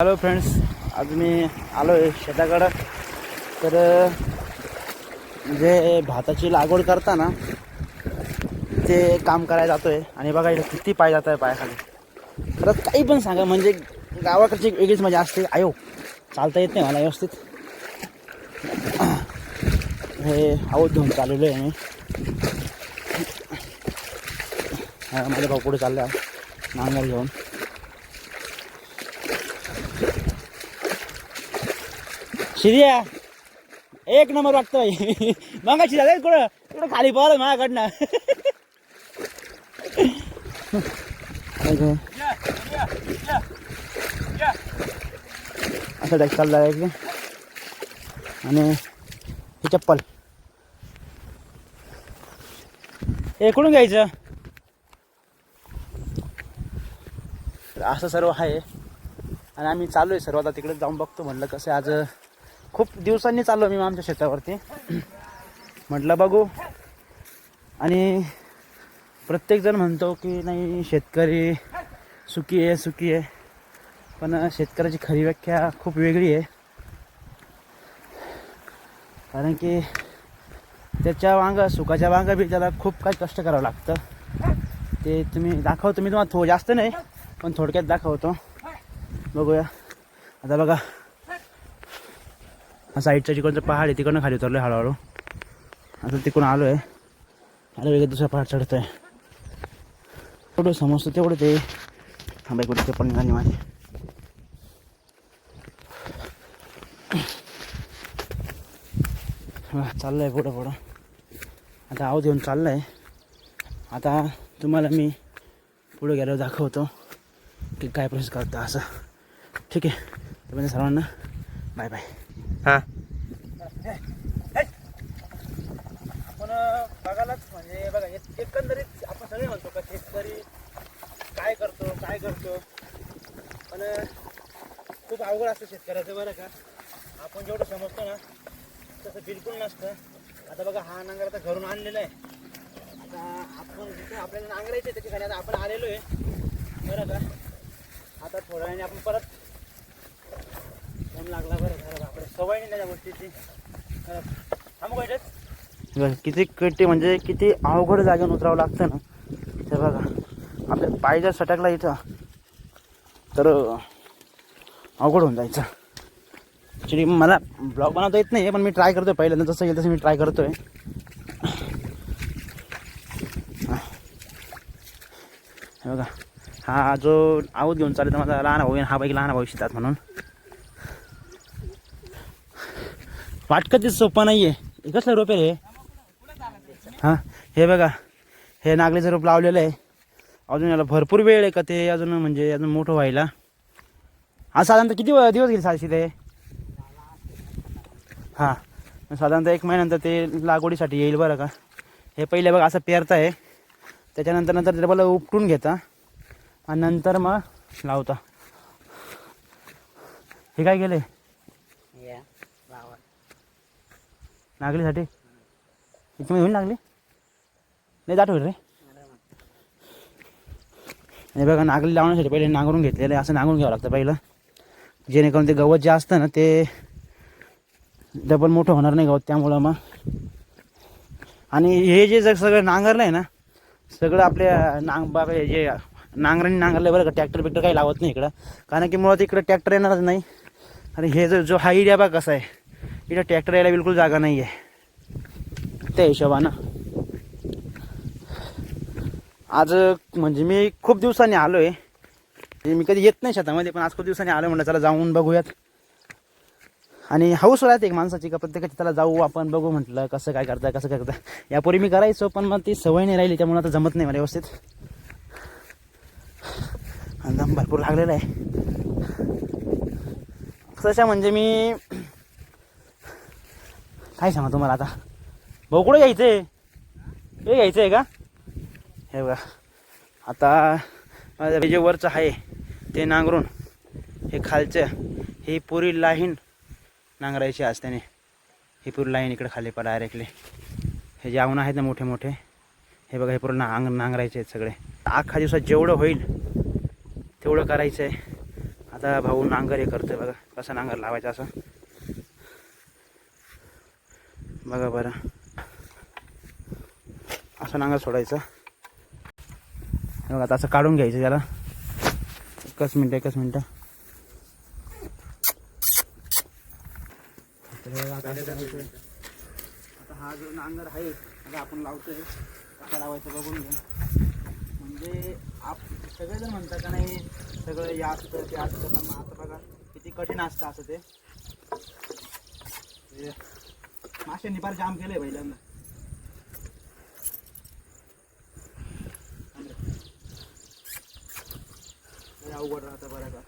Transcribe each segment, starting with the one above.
Hello friends आज मी आलो आहे शेताकडं. तर जे म्हणजे भाताची लागवड करताना ते काम करायला जातो आहे आणि बघा इथं किती पाय जात आहे पायाखाली. खरंच काही पण सांगा म्हणजे गावाकडची एक वेगळीच मजा असते. आयो चालता येत नाही मला व्यवस्थित. हे आऊत घेऊन चाललेलो आहे मी माझ्या भाऊ पुढे चालला नांगर घेऊन. शिर्या एक नंबर वाटतोय मगाशी झालं कुठं कुठं खाली पाहिलं माझ्याकडनं? असं डायक चालला आहे आणि ही चप्पल. हे कुठून घ्यायचं? तर असं सर्व आहे. आणि आम्ही चालू आहे सर्व आता तिकडे जाऊन बघतो म्हटलं कसं आज खूप दिवसांनी चाललो मी आमच्या शेतावरती. म्हटलं बघू. आणि प्रत्येकजण म्हणतो की नाही शेतकरी सुखी आहे सुखी आहे. पण शेतकऱ्याची खरी व्याख्या खूप वेगळी आहे. कारण की त्याच्या वांग सुखाच्या वांग बी त्याला खूप काही कष्ट करावं लागतं. ते तुम्ही दाखवतो मी तुम्हाला थो जास्त नाही पण थोडक्यात दाखवतो. बघूया. आता बघा. हा साईडच्या जिकडचं पहाड आहे तिकडनं खाली उतरलो आहे हळूहळू. आता तिकडून आलो आहे आता वेगळं दुसरा पहाड चढतो आहे तेवढं समजतं तेवढं ते. थांबाय कुठे ते पण निघाली माझी हा, चाललंय पुढं पुढं. आता आवाज येऊन चाललंय. आता तुम्हाला मी पुढे गेल्यावर दाखवतो की काय प्रोसेस करता असं. ठीक आहे. तर म्हणजे सर्वांना बाय बाय हा. आपण बघायलाच म्हणजे बघा एक- एकंदरीत आपण सगळे म्हणतो का शेतकरी काय करतो काय करतो? पण खूप अवघड असतं शेतकऱ्याचं बरं का? आपण जेवढं समजतो ना तसं बिलकुल नसतं. आता बघा हा नांगर आता घरून आणलेला आहे. आता आपण जिथे आपल्याला नांगरायचं आहे त्या ठिकाणी आता आपण आलेलो आहे. बरं का? आता थोड्या वेळाने आपण परत फोन लागला बरं झालं सवय नाही त्या गोष्टीची. थांबू किती म्हणजे किती अवघड जागेवर उतरावं लागतं ना. ते बघा आपल्या पाय जर सटकला इथं. तर अवघड होऊन जायचं. ॲक्च्युली मला ब्लॉग बनवता येत नाही पण मी ट्राय करतोय पहिल्यांदा. जसं येईल तसं मी ट्राय करतोय. हा. बघा हा जो आऊत घेऊन चालत माझा लहान भाऊ आहे, हा बाईक लहान भाऊ शिकतात म्हणून. वाटकं ते सोपं नाही आहे कसलं रोप आहे रे? हां हे बघा हे नागलीचं रोप लावलेलं आहे. अजून याला भरपूर वेळ आहे का ते अजून म्हणजे अजून मोठं व्हायला. हा साधारणतः किती दिवस गेले साशी ते? हां साधारणतः एक महिन्यानंतर ते लागवडीसाठी येईल बरं का. हे पहिले बघा असं पेरताय. त्याच्यानंतर नंतर ते उपटून घेता. आणि नंतर मग लावता. हे काय केले नागलीसाठी? इथे होईल लागली नाही दाट होईल रे. हे बघा नागली लावण्यासाठी पहिले नांगरून घेतलेलं आहे. असं नांगरून घ्यावं लागतं पहिलं. जेणेकरून ते गवत जे असतं ना ते डबल मोठं होणार नाही गवत. त्यामुळं मग आणि हे जे जर सगळं नांगरलं आहे ना सगळं आपल्या नांग बाबा हे जे नांगराने नांगरलं बरं का ट्रॅक्टर बिक्टर काही लावत नाही इकडं. कारण की मुळात इकडं ट्रॅक्टर येणारच नाही. आणि हे जो जो हा एरिया बघा कसा आहे इथं ट्रॅक्टर यायला बिलकुल जागा नाही आहे त्या हिशोबानं. आज म्हणजे मी खूप दिवसांनी आलो आहे म्हणजे मी कधी येत नाही शेतामध्ये पण आज खूप दिवसांनी आलो म्हणलं चला जाऊन बघूयात. आणि हौस राहते एक माणसाची का प्रत्येकाची त्याला जाऊ आपण बघू म्हटलं कसं काय करता कसं काय करता यापूर्वी मी करायचो पण मग ती सवय नाही राहिली त्यामुळे आता जमत नाही मला व्यवस्थित. दम भरपूर लागलेला आहे. तशा म्हणजे मी काय सांगा तुम्हाला आता? भाऊ कुठे घ्यायचं आहे हे घ्यायचं आहे का? हे बघा आता माझं हे जे वरचं आहे ते नांगरून हे खालचं हे पुरी लाईन नांगरायची आज त्याने. ही पुरी लाईन इकडे खाली पा डायरेक्टली हे जे आवणं आहेत ना मोठे मोठे हे बघा हे पूर्ण नांग नांगरायचे आहेत सगळे. अख्खा दिवसात जेवढं होईल तेवढं करायचं आहे आता भाऊ नांगर हे करतो बघा कसं नांगर लावायचा असं. बघा बरं. असं नांगर सोडायचं. बघा आता असं काढून घ्यायचं त्याला एकच मिनटं एकच मिनटं. आता हा जो नांगर आहे आता आपण लावतोय. कसा लावायचं बघून घ्या. म्हणजे आप सगळेजण म्हणतात का नाही सगळं या असतं ते असतं पण मग आता बघा किती कठीण असतं असं ते. हे. माशांनी फार जाम केलंय पहिल्यांदा अवघड राहतं बरं का.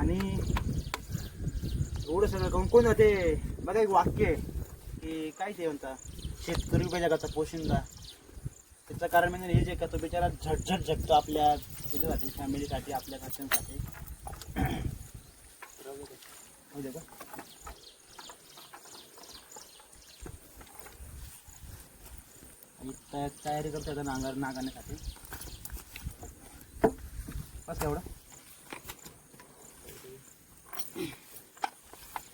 आणि एवढं सगळं करून कोण ते बघा एक वाक्य आहे की काय ते म्हणता? शेतकरी उभ्या जगाचा पोशिंदा. त्याचं कारण म्हणजे हे जे का तो बिचारा झटझट जगतो आपल्या त्याच्यासाठी फॅमिलीसाठी आपल्या घरच्यांसाठी. का? आणि तया- तयारी करतो आता नांगर नांगरण्यासाठी बस एवढं?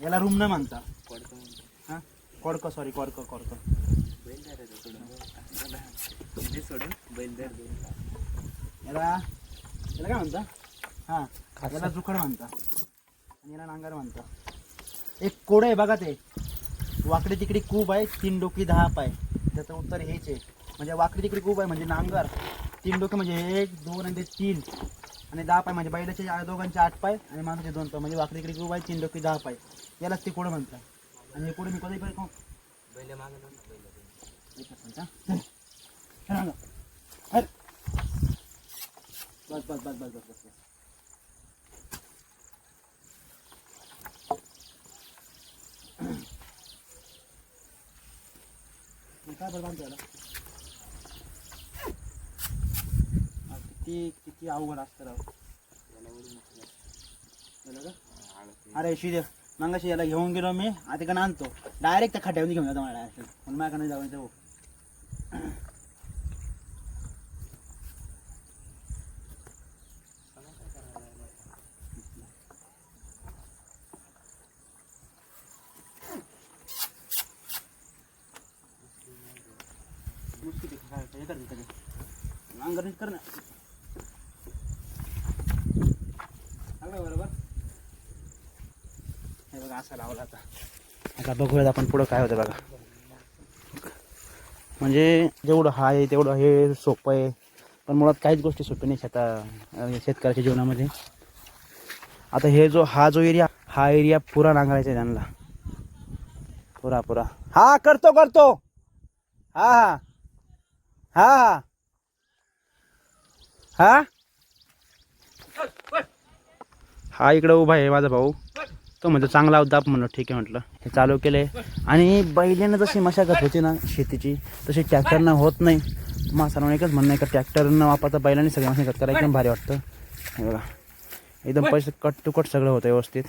याला रूम नाही म्हणता. हां? कोडकं सॉरी कोडकं कोडकं. सोडून बैलदार याला याला काय म्हणता? हां याला जुखड म्हणता. आणि याला नांगर म्हणता. एक कोड आहे बघा ते. वाकडे तिकडे खूप आहे तीन डोकी दहा पाय. त्याचं उत्तर हेच आहे. म्हणजे वाकडी तिकडी कूब आहे म्हणजे नांगर. तीन डोके म्हणजे एक दोन आणि ते तीन. आणि दहा पाय म्हणजे बैलाचे दोघांचे आठ पाय आणि माणसाचे दोन पाय. म्हणजे वाकडी तिकडी कूब आहे तीन डोकी दहा पाय. यालाच ते कोड म्हणतात. आणि हे कोड मी कधी पण बैल मागे. बस बस बस बस बस बस बस. हे काय बरं बांधतो याला? किती किती अवघड असतं राव अरे शिदे मगाशी याला घेऊन गेलो मी आता का आणतो डायरेक्ट त्या खड्ड्यावर घेऊन जातो मला डायरेक्ट म्हणून माझ्याकडे जाऊन येतो मुश्किल आहे, काय- काय करते त्याने? नांगरणीच कर ना. चांगलं बरोबर? हे बघा असा लावला आता आता बघूयात आपण पुढं काय होतं बघा. म्हणजे जेवढं हा आहे तेवढं हे सोपं आहे. पण मुळात काहीच गोष्टी सोपी नाही शेता म्हणजे शेतकऱ्याच्या जीवनामध्ये. आता हे जो हा जो एरिया हा एरिया पुरा नांगरायचा आहे त्यांना. पुरा पुरा. हा करतो करतो. हा हा. हा हा. हा? इकडं उभा आहे माझा भाऊ. तो म्हणतो चांगला दाब म्हणलं ठीक आहे म्हटलं. हे चालू केलंय. आणि बैलानं जशी मशागत होती ना शेतीची तशी ट्रॅक्टरनं होत नाही. सर्वांना एकच म्हणणं आहे का ट्रॅक्टरनं वापरता बैलांनी सगळी मशागत करायला एकदम भारी वाटतं. हे बघा. एकदम पैसे कट टू कट सगळं होतं व्यवस्थित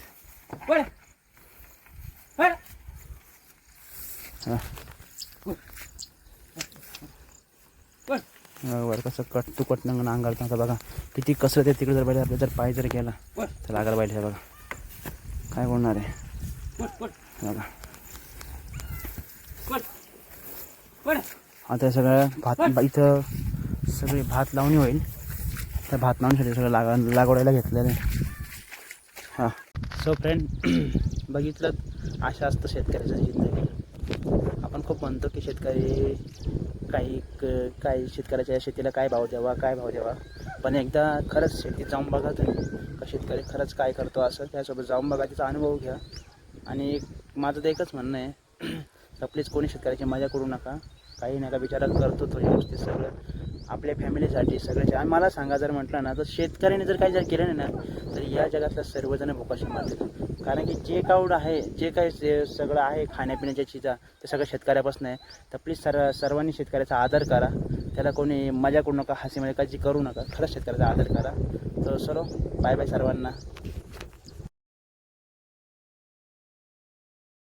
बरं कसं कट टू कट नंग नांगरतं आता बघा. किती कसं ते तिकडे जर बैल आपल्या जर पाय जर गेला. तर लागला बैल हे बघा. काय बोलणार आहे? बघा. आता सगळं भात इथं सगळी भात लावणी होईल. त्या भात लावणीसाठी सगळं लागा लागवडायला घेतलेलं आहे. हां. सो फ्रेंड बघितलं अशा असतं शेतकऱ्याचं. जिंदगी खूप म्हणतो की शेतकरी काही क- काही शेतकऱ्याच्या शेतीला काय भाव द्यावा काय भाव द्यावा. पण एकदा खरंच शेतीत जाऊन बघा तुम्ही का शेतकरी खरंच काय करतो असं त्यासोबत जाऊन बघा त्याचा अनुभव घ्या. आणि माझं तर एकच म्हणणं आहे का प्लीज कोणी शेतकऱ्याची मजा करू नका. काही नका विचार करतो तो या गोष्टी सगळं. आपल्या फॅमिलीसाठी सगळ्याच्या आणि मला सांगा जर म्हटलं ना तर शेतकऱ्याने जर काही जर केलं नाही ना तर या जगातल्या सर्वजण भोकाशी मारतील. कारण की जे कावड आहे जे काही सगळं आहे खाण्यापिण्याच्या चिजा ते सगळं शेतकऱ्यापासून आहे. तर प्लीज सर्व सर्वांनी शेतकऱ्याचा आदर करा. त्याला कोणी मजा करू नका हसी मजा काळजी करू नका. खरंच शेतकऱ्याचा आदर करा. तर सर्व बाय बाय सर्वांना.